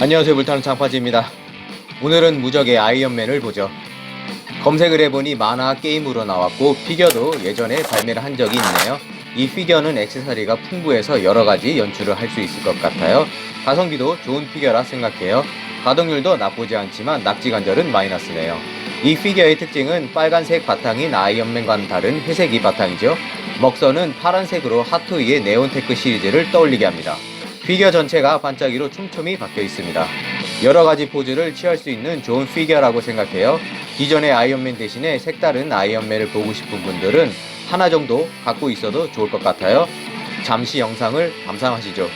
안녕하세요 물타는 장파지입니다. 오늘은 무적의 아이언맨을 보죠. 검색을 해보니 만화 게임으로 나왔고 피겨도 예전에 발매를 한 적이 있네요. 이 피겨는 액세서리가 풍부해서 여러가지 연출을 할 수 있을 것 같아요. 가성비도 좋은 피겨라 생각해요. 가동률도 나쁘지 않지만 낙지 관절은 마이너스네요. 이 피겨의 특징은 빨간색 바탕인 아이언맨과는 다른 회색이 바탕이죠. 먹선은 파란색으로 위에 네온테크 시리즈를 떠올리게 합니다 피겨 전체가 반짝이로 촘촘히 박혀 있습니다. 여러 가지 포즈를 취할 수 있는 좋은 피겨라고 생각해요. 기존의 아이언맨 대신에 색다른 아이언맨을 보고 싶은 분들은 하나 정도 갖고 있어도 좋을 것 같아요. 잠시 영상을 감상하시죠.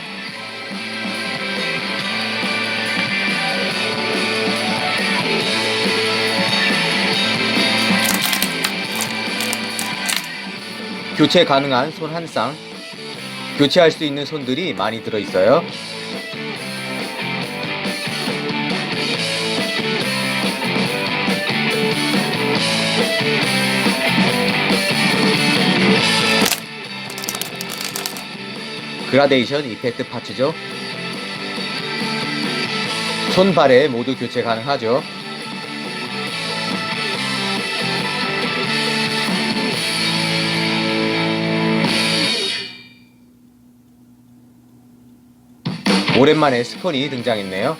교체 가능한 손 한 쌍, 교체할 수 있는 손들이 많이 들어 있어요. 그라데이션 이펙트 파츠죠. 손발에 모두 교체 가능하죠. 오랜만에 스폰이 등장했네요.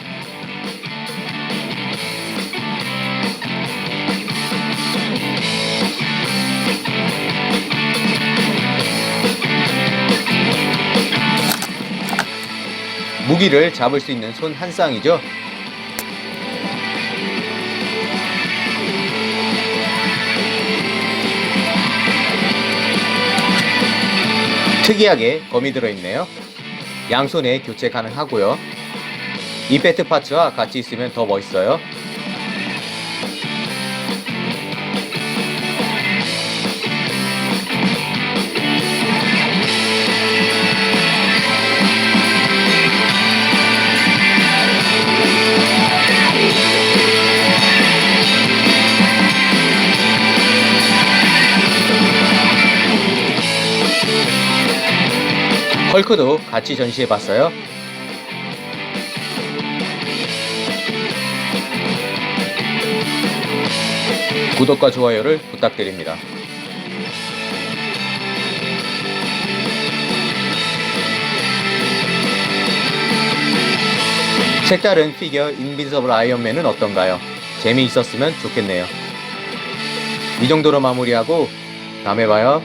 무기를 잡을 수 있는 손 한 쌍이죠. 특이하게 검이 들어있네요. 양손에 교체 가능하고요. 이 배트 파츠와 같이 있으면 더 멋있어요. 헐크도 같이 전시해봤어요. 구독과 좋아요를 부탁드립니다. 색다른 피겨 인빈서블 아이언맨은 어떤가요? 재미있었으면 좋겠네요. 이 정도로 마무리하고 다음에 봐요.